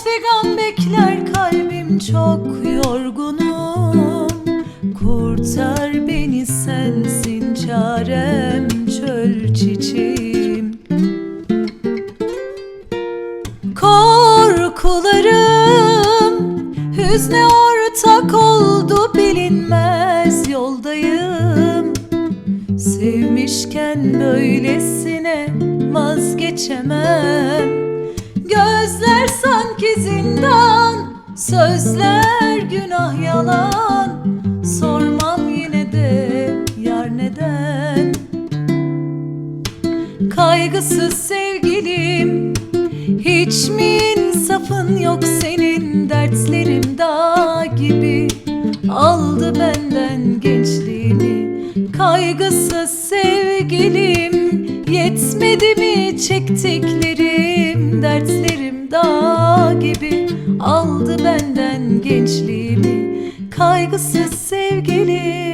Hasret figan bekler kalbim çok yorgunum. Kurtar beni sensin çarem çöl çiçeğim. Korkularım hüzne ortak oldu bilinmez yoldayım. Sevmişken böylesine vazgeçemem. Sözler günah yalan. Sormam yine de yar neden? Kaygısız sevgilim Hiç mi insafın yok senin? Dertlerim dağ gibi Aldı benden gençliğimi. Kaygısız sevgilim Yetmedi mi çektiklerim? Dertlerim Aldı benden gençliğimi. Kaygısız sevgilim